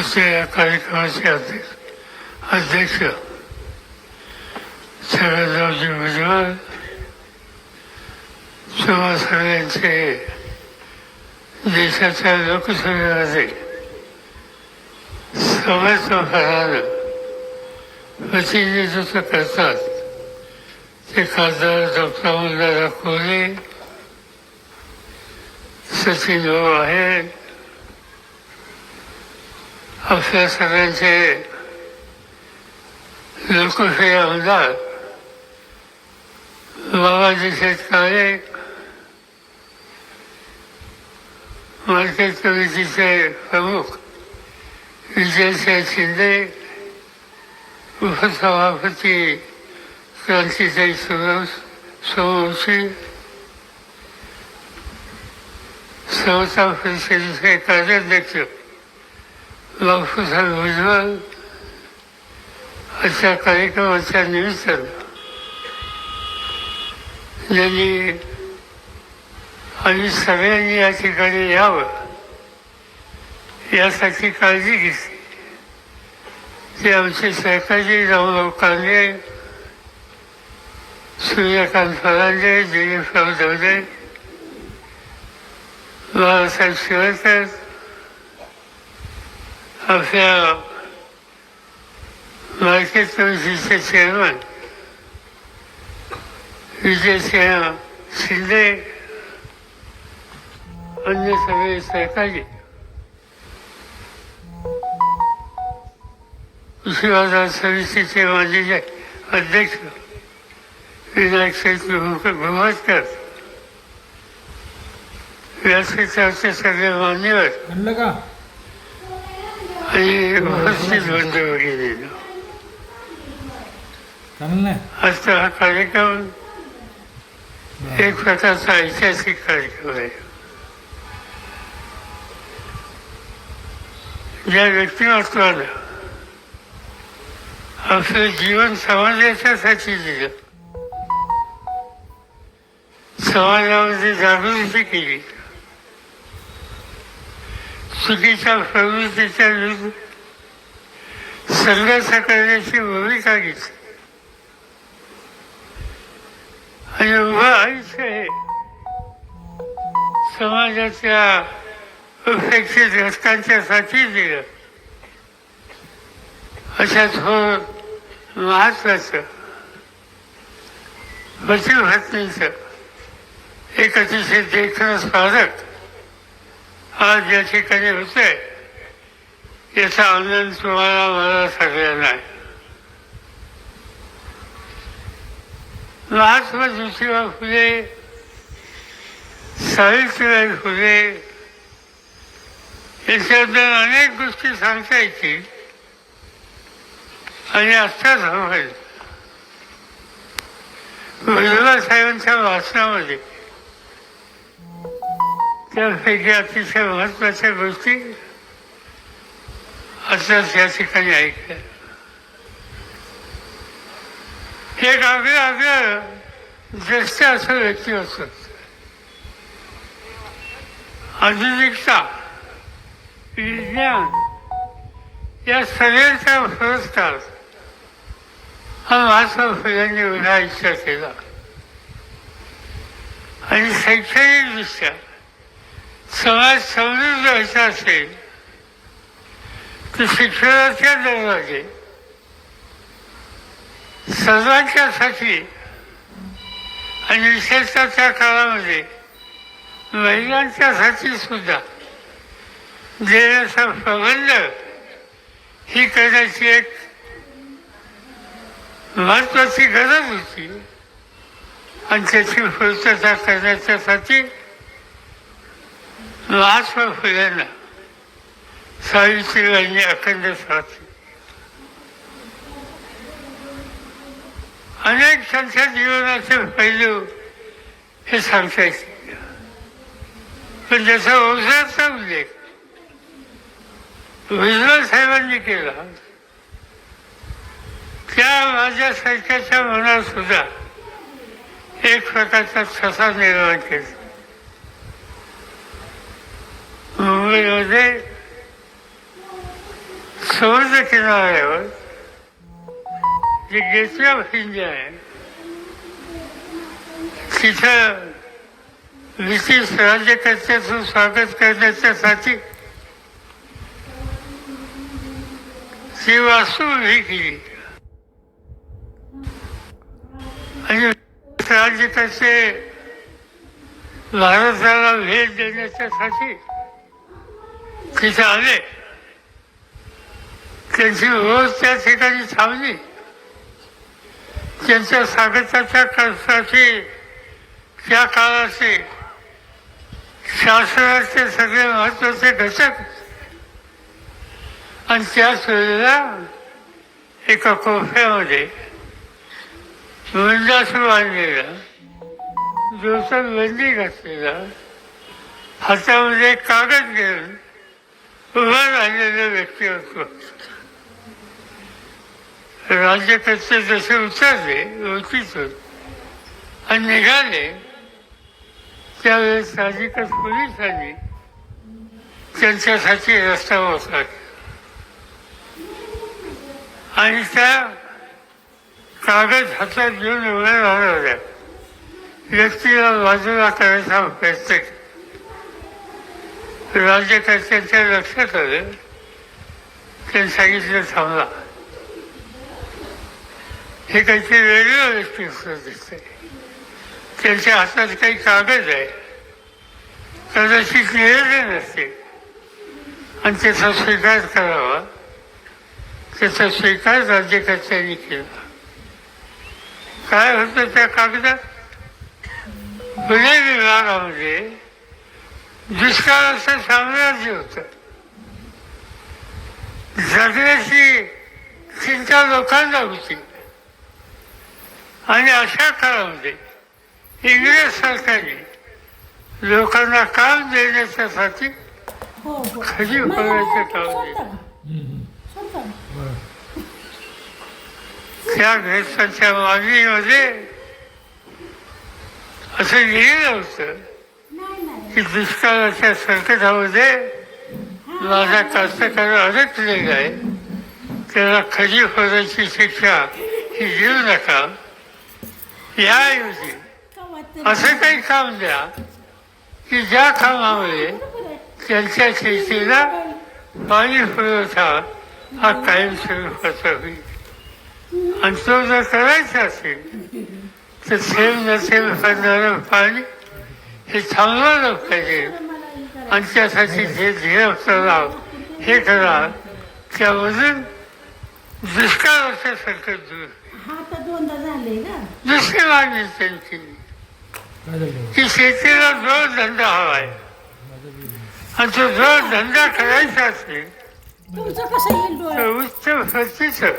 असे या कार्यक्रमाचे अध्यक्ष अध्यक्ष. शरदरावजी भुजबळ. किंवा सगळ्यांचे देशाच्या लोकसभेमध्ये समर्थपणानं प्रतिनिधित्व करतात. ते खासदार डॉक्टर अमोलदादा कोहले सचिन भाऊ आहेत आपल्या सगळ्यांचे लोकशाही आमदार बाबाजी शेतकाळे मार्केट कमिटीचे प्रमुख विजयसिंह शिंदे उपसभापती क्रांतीताई सोमवंशी समता परिषदेचे कार्याध्यक्ष बापूसाहेब भुजबळ अशा कार्यक्रमाच्या निमित्तानं ज्यांनी आम्ही सगळ्यांनी या ठिकाणी यावं यासाठी काळजी घेतली. ते आमचे सहकारी रामराव कांदे सूर्यकांत फरांजे दिलीपराव दवदे बाळासाहेब शिवरकर आपल्या मार्केट कमिटीचे चेअरमन विजयसिंह शिंदे अन्य सगळे सहकारी शिवाजी समितीचे माजी अध्यक्ष विनायक शेठ भोमटकर व्यासपीठाचे सगळे मान्यवर आणि वगैरे. आजचा हा कार्यक्रम. एक प्रकारचा ऐतिहासिक कार्यक्रम आहे. ज्या व्यक्तिमत्वानं आपलं जीवन समाजाच्यासाठी दिलं. समाजामध्ये जागृती केली. चुकीच्या प्रवृत्तीच्या विरुद्ध संघर्ष करण्याची भूमिका घेतली आणि उभं आयुष्य हे समाजाच्या अपेक्षित घटकांच्यासाठी दिलं अशा थोर महत्वाचं पतिभटनीचं एक अतिशय देखणं स्मारक आज या ठिकाणी होतंय याचा आनंद तुम्हाला मला सगळ्यांना आहे. महात्मा ज्योतिबा फुले सावित्रीबाई फुले याच्याबद्दल अनेक गोष्टी सांगता येतील आणि असतात हवं भुजबळ साहेबांच्या वाचनामध्ये त्यापैकी अतिशय महत्त्वाच्या गोष्टी असंच या ठिकाणी ऐकल्या एक आगळं आगळं ज्येष्ठ असं व्यक्ती असत. आधुनिकता विज्ञान या सगळ्यांचा पुरस्कार हा महात्मा फुलांनी उन्हा इच्छा केला आणि शैक्षणिकदृष्ट्या समाज समृद्ध व्हायचा असेल तर शिक्षणाच्या दरवाजे सर्वांच्यासाठी आणि विशेषतः त्या काळामध्ये महिलांच्यासाठी सुद्धा देण्याचा प्रबंध ही करण्याची एक महत्वाची गरज होती आणि त्याची पूर्तता करण्याच्यासाठी महात्मा फुल्यांना सावित्रीबाईंनी अखंड साथ. अनेक त्यांच्या जीवनाचे पैलू हे सांगता येतील पण त्याचा ओझाचा उल्लेख भुजबळ साहेबांनी केला त्या माझ्या माझ्यासारख्याच्या मनात सुद्धा एक प्रकारचा ठसा निर्माण केला. मुंबईमध्ये समुद्र किनाऱ्यावर जे गेटवे ऑफ इंडिया आहे तिथं विशेष राज्यकर्त्याचं स्वागत करण्याच्यासाठी ती वास्तू उभी केली. आणि राज्यकर्ते भारताला भेट देण्याच्यासाठी तिथे आले त्यांची रोज त्या ठिकाणी थांबली त्यांच्या स्वागताच्या कष्टाची त्या काळाचे शासनाचे सगळे महत्त्वाचे घटक आणि त्याच वेळेला एका कोफ्यामध्ये वृंदासू बांधलेला दिवसात बंदी घातलेला हातामध्ये कागद घेऊन उभा राहिलेलं व्यक्तिमत्व राज्यकर्ते जसे उतरले ओळखीतून आणि निघाले त्यावेळेस साहजिकच पोलिसांनी त्यांच्यासाठी रस्ता मोकळा आणि त्या कागद हातात घेऊन उभ्या राहिल्या व्यक्तीला बाजूला करायचा प्रयत्न केला राज्यकर्त्यांच्या लक्षात आलं त्यांनी सांगितलं थांबला हे काहीतरी वेगळं व्यक्तित्व दिसतंय. त्यांच्या हातात काही कागद आहे. कदाचित निवेदन नसते. आणि त्याचा स्वीकार करावा. त्याचा स्वीकार राज्यकर्त्यांनी केला. काय होतं त्या कागदात? पुणे विभागामध्ये दुष्काळाचं साम्राज्य होतं. जगण्याची चिंता लोकांना होती. आणि अशा काळामध्ये इंग्रज सरकारने लोकांना काम देण्याच्यासाठी हो हो. होण्याचं वाटतं काम दिलं. त्या ग्रस्तांच्या मागणीमध्ये असं लिहिलं होतं की दुष्काळाच्या संकटामध्ये माझा कास्तकार अडकलेला आहे त्याला खरी होण्याची शिक्षा ही देऊ नका याऐवजी असं काही काम द्या की ज्या कामामध्ये त्यांच्या शेतीला पाणी पुरवठा हा कायम स्वरूपाचा होईल आणि तो जर करायचा असेल तर थेंब न थेंब पाणी हे थांबवलं पाहिजे. आणि त्यासाठी जे ध्येय लाव हे करा. त्यामधून दुष्काळाचं संकट दूर. हा दुसरी मागणी त्यांची. की शेतीला जोडधंदा हवा आहे आणि तो जोडधंदा करायचा असेल तर उच्च प्रतीचं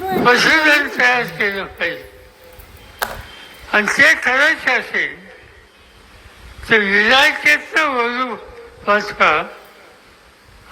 डोळ्यात पशुधन तयार केलं पाहिजे. आणि ते करायचे असेल तर विलायकेतनं वळू वाचवा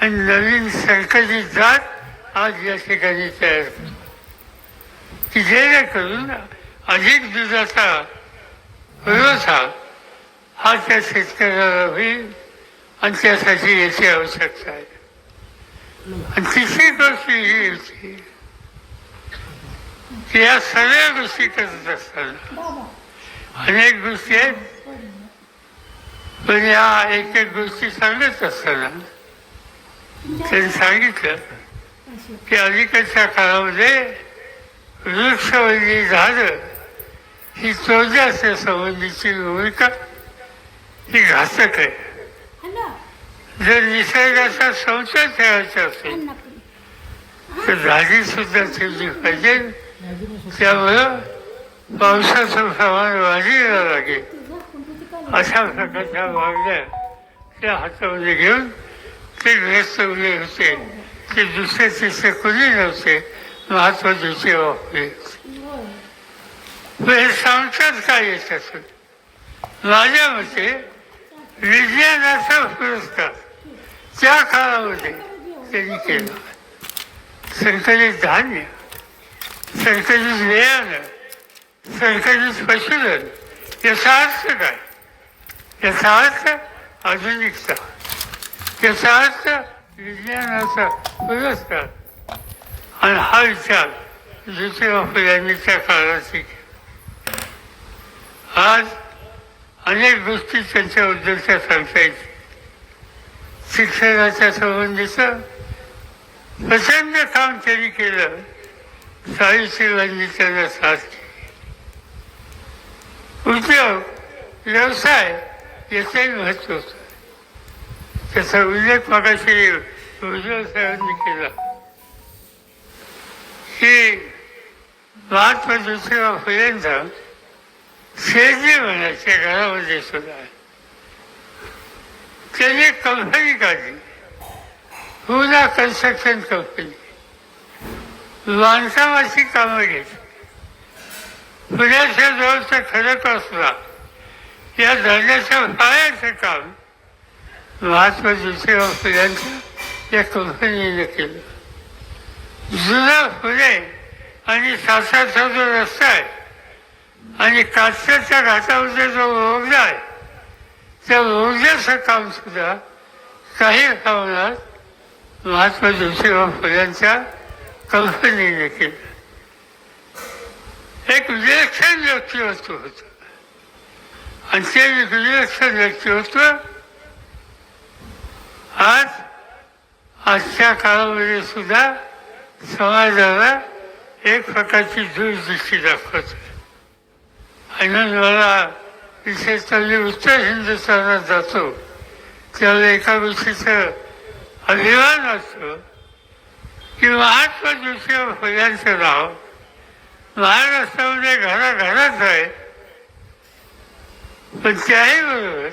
आणि नवीन सरकारी जात आज या ठिकाणी तयार करा की जेणेकरून अधिक दुधाचा पुरवठा हा त्या शेतकऱ्याला होईल आणि त्यासाठी याची आवश्यकता आहे. आणि तिसरी गोष्ट ही होती की या सगळ्या गोष्टी करत असताना अनेक गोष्टी आहेत. पण या एक एक गोष्टी सांगत असताना त्यांनी सांगितलं. की अलीकडच्या काळामध्ये वृक्षवल्ली झाडं ही तोडण्याच्या संबंधीची भूमिका ही घातक आहे जर निसर्गाचा संशय ठेवायचा असेल. तर झाडी सुद्धा ठेवली पाहिजे त्यामुळं पावसाचं प्रमाण वाढीला लागेल? अशा प्रकारच्या मागण्या त्या हातामध्ये घेऊन ते ग्रस्त उभे होते ते दुसरे तिसरे कोणी नव्हते. महत्वाची सेवा होते हे सांगतात काय याच्यातून? माझ्या मते विज्ञानाचा पुरस्कार त्या काळामध्ये त्यांनी केला. संकलित धान्य संकलित बियाणं संकलित पशुधन याचा अर्थ काय? याचा अर्थ आधुनिकता याचा अर्थ विज्ञानाचा पुरस्कार आणि हा विचार ज्योतिबा फुल्यांनी त्या काळात शिकला आज अनेक गोष्टी त्यांच्याबद्दलच्या सांगता येतील शिक्षणाच्या संबंधीचं प्रचंड काम त्यांनी केलं सावित्रीबाईंनी त्यांना साथ केली उद्योग व्यवसाय याचंही महत्त्व होतं. त्याचा उल्लेख मागाशी उज्ज्वल साहेबांनी केला. की महात्मा ज्योतिबा फुलेंचा शेती म्हणायच्या घरामध्ये सुद्धा त्यांनी कंपनी काढली. पुन्हा कन्स्ट्रक्शन कंपनी बांधकामाची कामं घेतली. पुण्याच्या जवळचा खडकवासला या धरणाच्या पायाचं काम महात्मा ज्योतिराव फुल्यांच्या या कंपनीने केलं. जुना फुले आणि सासाचा जो रस्ता आहे आणि काचच्या घाटामध्ये जो ओरडा आहे त्या ओरड्याचं काम सुद्धा काही प्रमाणात महात्मा ज्योतिराव फुल्यांच्या कंपनीने केलं. एक विलक्षण व्यक्तिमत्व होतं. आणि ते विलक्षण होतं आज आजच्या काळामध्ये सुद्धा समाजाला एक प्रकारची दूरदृष्टी दाखवत आणि मला विशेषतः मी उत्तर हिंदुस्थानात जातो त्याला एका गोष्टीचा अभिमान असतो की महात्मा ज्योतिबा फुल्यांचं नाव महाराष्ट्रामध्ये घराघरात आहे पण त्याही बरोबर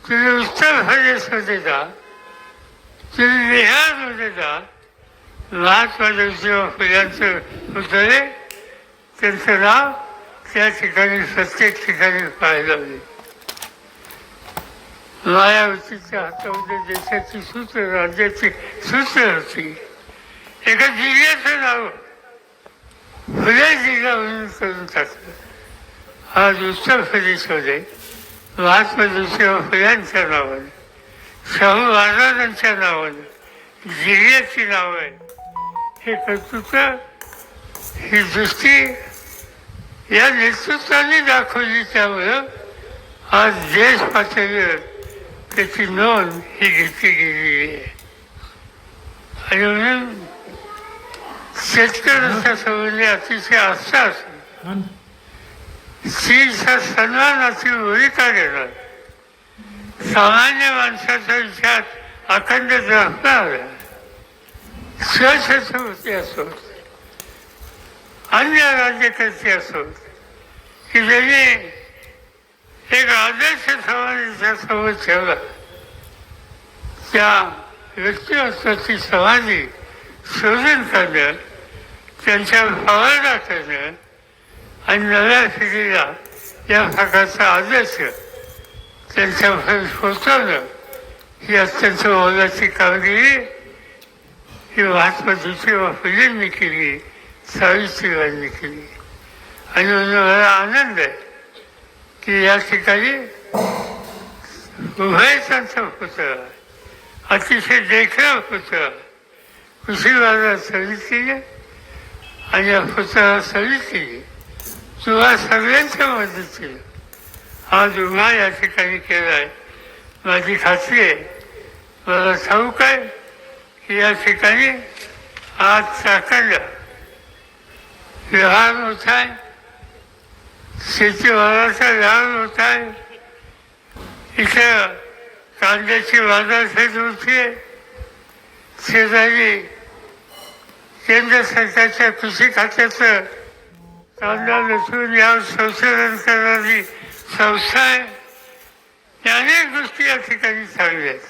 तुम्ही उत्तर प्रदेशमध्ये जा तुम्ही बिहारमध्ये जा महात्मा ज्योतिबा फुल्यांचं पुतळे त्यांचं नाव त्या ठिकाणी प्रत्येक ठिकाणी पाहायला मिळेल. मायावतीच्या हातामध्ये देशाची सूत्र राज्याची सूत्र होती. एका जिल्ह्याचं नाव फुले जिल्हा म्हणून करून टाकलं. आज उत्तर प्रदेशमध्ये महात्मा ज्योतिबा फुल्यांच्या नावाने शाहू महाराजांच्या नावाने जिल्ह्याची नाव आहे. हे कर्तृत्व ही दृष्टी या नेतृत्वाने दाखवली त्यामुळं आज देश पातळीवर त्याची नोंद ही घेतली गेलेली आहे. आणि म्हणून शेतकऱ्यांच्या संबंधी अतिशय आस्था असेल स्त्रीच्या सन्मानाची भूमिका घेणार सामान्य माणसाचा विचार अखंड जपणार स्वच्छतेवरती असोत अन्य राज्यकर्ते असोत की ज्यांनी एक आदर्श समाजाच्या समोर ठेवला. त्या व्यक्तिमत्वाची समाधी शोधन करणं त्यांच्या भावना करणं आणि नव्या पिढीला या भागाचा आदर्श त्यांच्यापर्यंत पोचवणं ही अत्यंत मोलाची कामगिरी ही महात्मा ज्योतिबा फुलेंनी केली सावित्रीबाईंनी केली आणि म्हणून मला आनंद आहे की या ठिकाणी उभयतांचं पुतळा अतिशय देखणं पुतळा कृषी बाजार समितीने आणि या पुतळा समितीने तुला सगळ्यांच्या मदतीने. आज उभा या ठिकाणी केला आहे माझी खात्री आहे. मला ठाऊक आहे की या ठिकाणी आज चाकणला व्यवहार होत आहे. शेतीमालाचा व्यवहार होत आहे. इथं कांद्याची बाजारपेठ होती शेजारी केंद्र सरकारच्या कृषी खात्याचं त्यांना लसूण या संशोधन करणारी संस्था आहे. या अनेक गोष्टी या ठिकाणी चांगल्या आहेत.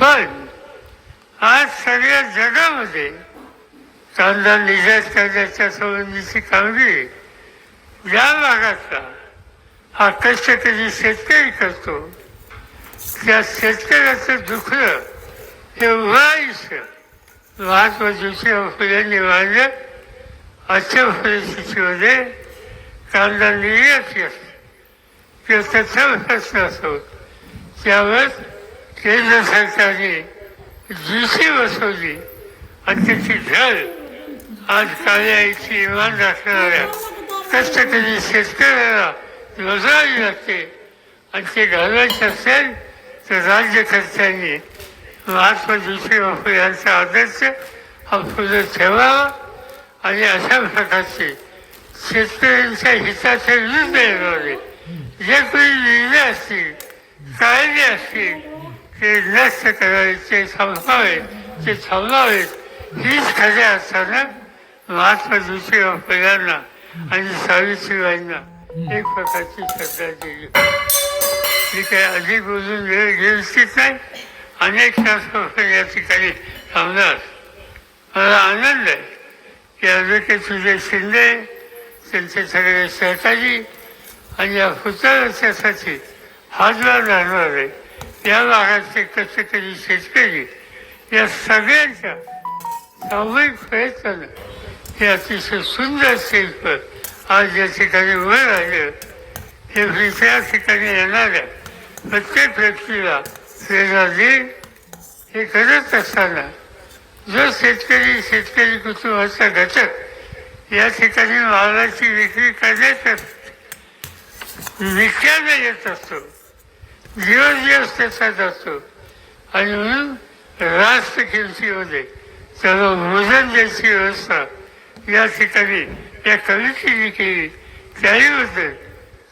पण आज सगळ्या जगामध्ये कांदा निर्यात करण्याच्या संबंधीची कामगिरी ज्या भागातला हा कष्टकरी शेतकरी करतो त्या शेतकऱ्याचं दुखणं हे उभं आयुष्य. महात्मा ज्योतिबा फुल्यांनी मांडलं. आजच्या परिस्थितीमध्ये म्हणजे, कांदा निर्याती असते किंवा त्याचा प्रश्न असो त्यावर केंद्र सरकारने जुशी बसवली. आणि त्याची झळ आज काळ्या इमान राखणाऱ्या कष्टकरी शेतकऱ्याला रोजगारी लागते. आणि ते घालवायचे असेल तर राज्यकर्त्यांनी महात्मा ज्योतिबा फुले यांचा आदर्श हा पुढे ठेवावा. आणि अशा प्रकारचे शेतकऱ्यांच्या हिताचे विरुद्ध येणारे जे कोणी निर्णय असतील कायदे असतील ते नष्ट करायचे थांबवावे ते थांबवावेत. हीच खऱ्या असताना महात्मा ज्योतिबा फुल्यांना आणि सावित्रीबाईंना एक प्रकारची श्रद्धांजली मी काय अधिक बोलून वेळ घेऊ इच्छित नाही? अनेक शास्त्र या ठिकाणी थांबणार. मला आनंद आहे. ॲडव्होकेट सुजय शिंदे त्यांचे सगळे सहकारी आणि या पुतळ्यासाठी हातभार राहणार आहे या भागातले कष्टकरी शेतकरी या सगळ्यांच्या सामूहिक प्रयत्नानं हे अतिशय सुंदर शिल्प आज या ठिकाणी उभं राहिलं. हे दुसऱ्या ठिकाणी येणाऱ्या प्रत्येक व्यक्तीला प्रेरणा देईल. हे करत असताना जो शेतकरी शेतकरी कुटुंबाचा घटक या ठिकाणी मालाची विक्री करण्यात विकण्याला येत असतो. दिवस दिवस त्याचा असतो. आणि म्हणून रास्त किमतीमध्ये त्याला भोजन द्यायची व्यवस्था या ठिकाणी या कमिटीने केली. त्याहीबद्दल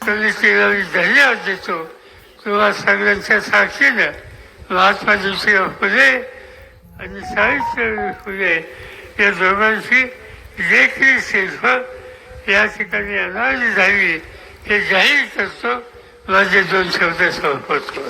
कमिटीला मी धन्यवाद देतो. किंवा सगळ्यांच्या साक्षीनं महात्मा ज्योतिराव फुले आणि सावित्रीबाई फुले या दोघांची देखील शिल्प या ठिकाणी अनाज झाली हे जाहीर करतो. माझे दोन शब्द संपवतो.